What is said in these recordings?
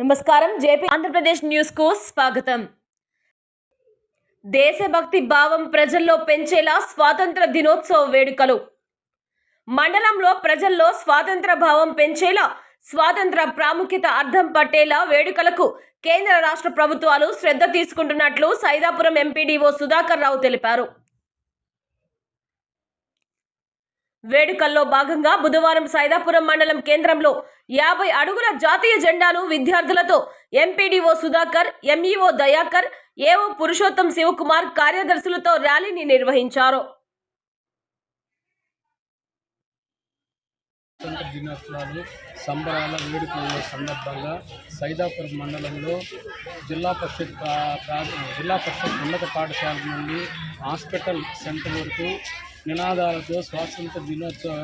నమస్కారం. జేపీ ఆంధ్రప్రదేశ్ న్యూస్కు స్వాగతం. దేశభక్తి భావం ప్రజల్లో పెంచేలా స్వాతంత్ర దినోత్సవ వేడుకలు. మండలంలో ప్రజల్లో స్వాతంత్ర భావం పెంచేలా స్వాతంత్ర ప్రాముఖ్యత అర్థం పట్టేలా వేడుకలకు కేంద్ర రాష్ట్ర ప్రభుత్వాలు శ్రద్ధ తీసుకుంటున్నట్లు సైదాపురం ఎంపీడీఓ సుధాకర్ రావు తెలిపారు. వేడుకల్లో భాగంగా బుధవారం సైదాపురం మండలం కేంద్రంలో యాభై అడుగుల జాతీయ జెండాను విద్యార్థులతో MPDO Sudhakar MEO Dayakar AO Purushottam Sivakumar కార్యదర్శులతో ర్యాలీని నిర్వహించారు. స్వాతంత్ర దినోత్సవాలు సంబరాల వేడుకల సందర్భంగా సైదాపురం మండలంలో జిల్లా పరిషత్ జిల్లా పరిషత్ ఉన్నత పాఠశాల నుండి హాస్పిటల్ సెంటర్ వరకు నినాదాలతో స్వాతంత్ర దినోత్సవ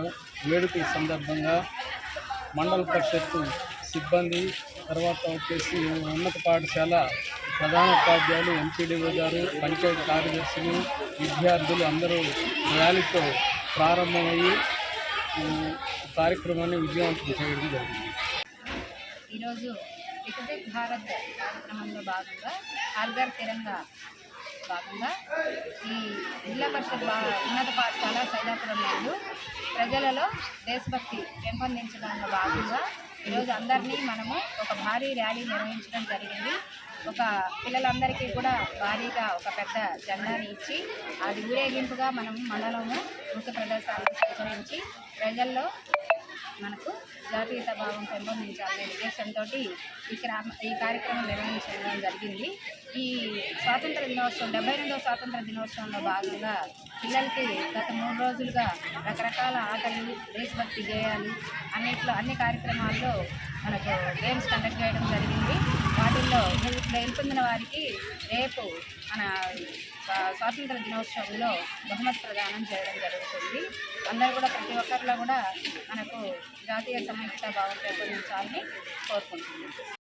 వేడుకల సందర్భంగా మండల పరిషత్తు సిబ్బంది తర్వాత వచ్చేసి ఉన్నత పాఠశాల ప్రధాన ఉపాధ్యాయులు ఎంపీడీఓ గారు పంచాయతీ కార్యదర్శులు విద్యార్థులు అందరూ ర్యాలీతో ప్రారంభమయ్యి కార్యక్రమాన్ని విజయవంతం చేయడం జరిగింది. ఈరోజు వికసిత్ భారత్ కార్యక్రమంలో భాగంగా హర్ఘర్ తిరంగా భాగంగా ఈ జిల్లా పరిషత్ ఉన్నత పాఠశాల సైదాపురం నందు ప్రజలలో దేశభక్తి పెంపొందించడంలో భాగంగా ఈరోజు అందరినీ మనము ఒక భారీ ర్యాలీ నిర్వహించడం జరిగింది. ఒక పిల్లలందరికీ కూడా భారీగా ఒక పెద్ద జెండాని ఇచ్చి అది ఊరేగింపుగా మనం మండలము ముఖ్య ప్రదేశాలకు సేకరించి ప్రజల్లో మనకు జాతీయత భావం పెంపొందించాలనే ఉద్దేశంతో ఈ క్రామ ఈ కార్యక్రమం నిర్వహించడం జరిగింది. ఈ స్వాతంత్ర దినోత్సవం డెబ్బై రెండవ స్వాతంత్ర దినోత్సవంలో భాగంగా పిల్లలకి గత మూడు రోజులుగా రకరకాల ఆటలు దేశభక్తి గేయాలు అన్నిట్లో అన్ని కార్యక్రమాల్లో మనకు గేమ్స్ కండక్ట్ చేయడం జరిగింది. వాటిల్లో గెలుపొందిన వారికి రేపు మన స్వాతంత్ర దినోత్సవంలో బహుమతి ప్రదానం చేయడం జరుగుతుంది. అందరూ కూడా ప్రతి ఒక్కరిలో కూడా మనకు జాతీయ సమైక్యత భావం పెంపొందించాలని కోరుకుంటున్నాం.